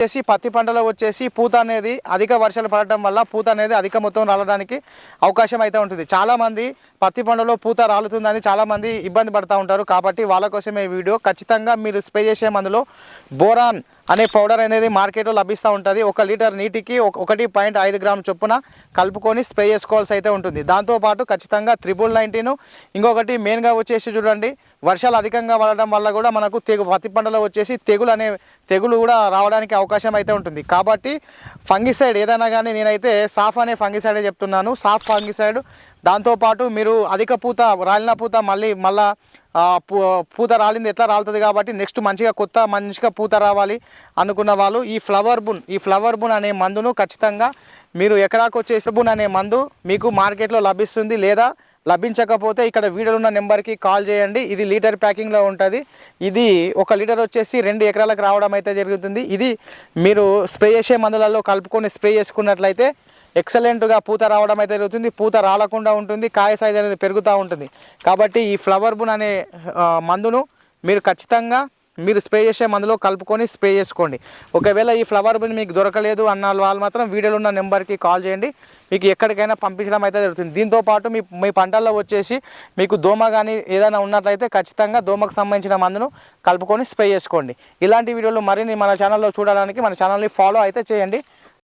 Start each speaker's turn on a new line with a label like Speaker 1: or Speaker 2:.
Speaker 1: వచ్చేసి పత్తి పంటలో వచ్చేసి పూత అనేది అధిక వర్షాలు పడటం వల్ల పూత అనేది అధిక మొత్తం రాలడానికి అవకాశం అయితే ఉంటుంది. చాలామంది పత్తి పంటలో పూత రాలుతుందని చాలామంది ఇబ్బంది పడుతూ ఉంటారు. కాబట్టి వాళ్ళ కోసం ఈ వీడియో. ఖచ్చితంగా మీరు స్ప్రే చేసే మందులో బోరాన్ అనే పౌడర్ అనేది మార్కెట్లో లభిస్తూ ఉంటుంది. ఒక లీటర్ నీటికి ఒకటి పాయింట్ ఐదు గ్రాముల చొప్పున కలుపుకొని స్ప్రే చేసుకోవాల్సి అయితే ఉంటుంది. దాంతోపాటు ఖచ్చితంగా త్రిబుల్ నైన్టీన్ ఇంకొకటి మెయిన్గా వచ్చేసి చూడండి వర్షాలు అధికంగా పడడం వల్ల కూడా మనకు తెగు పత్తి పంటలో వచ్చేసి తెగులు అనే తెగులు కూడా రావడానికి అవకాశం అయితే ఉంటుంది. కాబట్టి ఫంగిసైడ్ ఏదైనా కానీ నేనైతే సాఫ్ అనే ఫంగిసైడే చెప్తున్నాను. సాఫ్ ఫంగిసైడ్ దాంతోపాటు మీరు అధిక పూత రాలిన పూత మళ్ళీ మళ్ళా పూ- పూత రాలింది ఎట్లా రాలుతుంది కాబట్టి నెక్స్ట్ మంచిగా కొత్త మంచిగా పూత రావాలి అనుకున్న వాళ్ళు ఈ ఫ్లవర్ బున్ ఈ ఫ్లవర్ బున్ అనే మందును ఖచ్చితంగా మీరు ఎకరాకు వచ్చేసి బున్ అనే మందు మీకు మార్కెట్లో లభిస్తుంది లేదా లభించకపోతే ఇక్కడ వీడియోలో ఉన్న నెంబర్కి కాల్ చేయండి. ఇది లీటర్ ప్యాకింగ్లో ఉంటుంది. ఇది ఒక లీటర్ వచ్చేసి రెండు ఎకరాలకు రావడం అయితే జరుగుతుంది. ఇది మీరు స్ప్రే చేసే మందులలో కలుపుకొని స్ప్రే చేసుకున్నట్లయితే ఎక్సలెంట్గా పూత రావడం అయితే జరుగుతుంది. పూత రాలకుండా ఉంటుంది. కాయ సైజ్ అనేది పెరుగుతూ ఉంటుంది. కాబట్టి ఈ ఫ్లవర్ బున్ అనే మందును మీరు ఖచ్చితంగా మీరు స్ప్రే చేసే మందులో కలుపుకొని స్ప్రే చేసుకోండి. ఒకవేళ ఈ ఫ్లవర్ బున్ మీకు దొరకలేదు అన్న వాళ్ళు మాత్రం వీడియోలో ఉన్న నెంబర్కి కాల్ చేయండి. మీకు ఎక్కడికైనా పంపించడం అయితే జరుగుతుంది. దీంతో పాటు మీ మీ పంటల్లో వచ్చేసి మీకు దోమ కానీ ఏదైనా ఉన్నట్లయితే ఖచ్చితంగా దోమకు సంబంధించిన మందును కలుపుకొని స్ప్రే చేసుకోండి. ఇలాంటి వీడియోలు మరిన్ని మన ఛానల్లో చూడడానికి మన ఛానల్ని ఫాలో అయితే చేయండి.